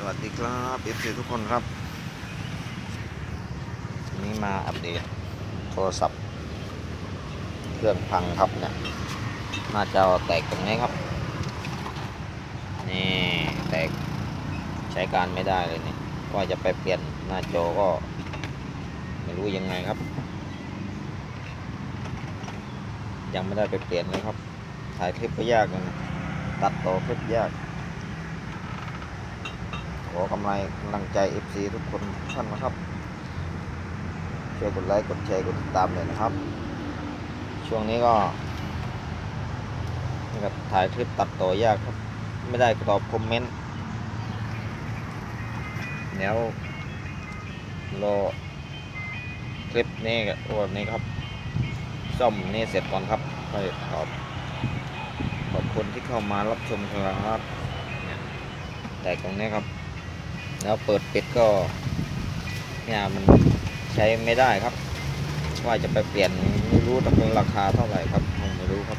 สวัสดีครับเอฟซีทุกคนครับนี้มาอัปเดตโทรศัพท์เครื่องพังครับเนี่ยหน้าจอแตกตรงนี้ครับ นี่แตกใช้การไม่ได้เลยนี่ว่าจะไปเปลี่ยนหน้าจอก็ ไม่รู้ยังไงครับ ยังไม่ได้ไปเปลี่ยนเลยครับ ถ่ายคลิปก็ยากเลยนะตัดต่อคลิปยาก อกำลังกำลังใจ FC ทุกคนทุกท่านนะครับช่วยกดไลค์กดแชร์กดติดตามเลยนะครับ ช่วงนี้ก็นี่ครับถ่ายคลิปตัดต่อยากครับ ไม่ได้ตอบคอมเมนต์เดี๋ยวรอคลิปนี้กับวันนี้ครับซ่อมนี่เสร็จก่อนครับค่อยตอบขอบคุณที่เข้ามารับชมครับแต่ตรงนี้ครับ แล้วเปิดปิดก็เนี่ยมันใช้ไม่ได้ครับ ว่าจะไปเปลี่ยนไม่รู้ต้องราคาเท่าไหร่ครับผมไม่รู้ครับ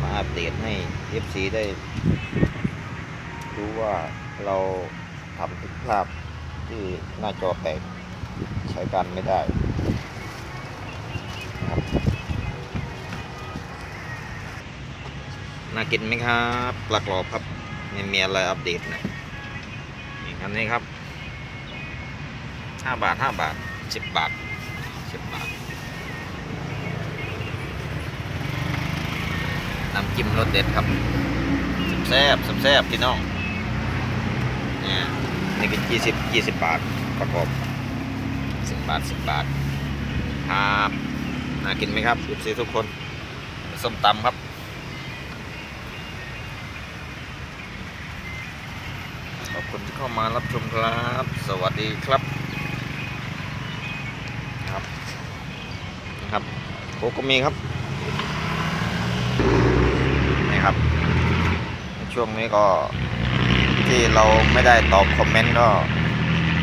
มาอัปเดตให้ FC ได้ รู้ว่าเราทำผิดพลาดที่หน้าจอแตกใช้การไม่ได้ครับน่ากินไหมครับปลากรอบครับไม่มีอะไรอัปเดตนะ อันนี้ครับห้าบาทห้าบาทสิบบาทสิบบาทน้ำจิ้มรสเด็ดครับแซ่บแซ่บพี่น้องเนี่ยนี่ก็ยี่สิบยี่สิบบาทประกอบสิบบาทสิบบาทครับน่ากินไหมครับสิบสี่ทุกคนส้มตำครับ ขอบ คุณที่เข้ามารับชมครับ สวัสดีครับครับนะครับโคก็มีครับนี่ครับ ช่วงนี้ก็ที่เราไม่ได้ตอบคอมเมนต์ก็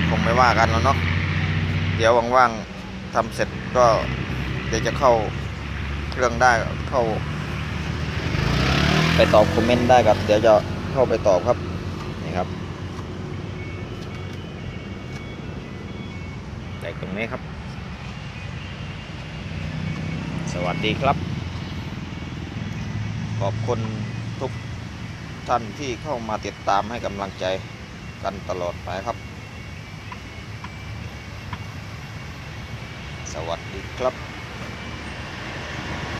คงไม่ว่ากันแล้วเนาะเดี๋ยวว่างๆทำเสร็จก็เดี๋ยวจะเข้าเครื่องได้เข้า ไปตอบคอมเมนต์ได้ครับ เดี๋ยวจะเข้าไปตอบครับนี่ครับ แตกตรงนี้ครับ สวัสดีครับ ขอบคุณทุกท่านที่เข้ามาติดตามให้กำลังใจกันตลอดไปครับ สวัสดีครับ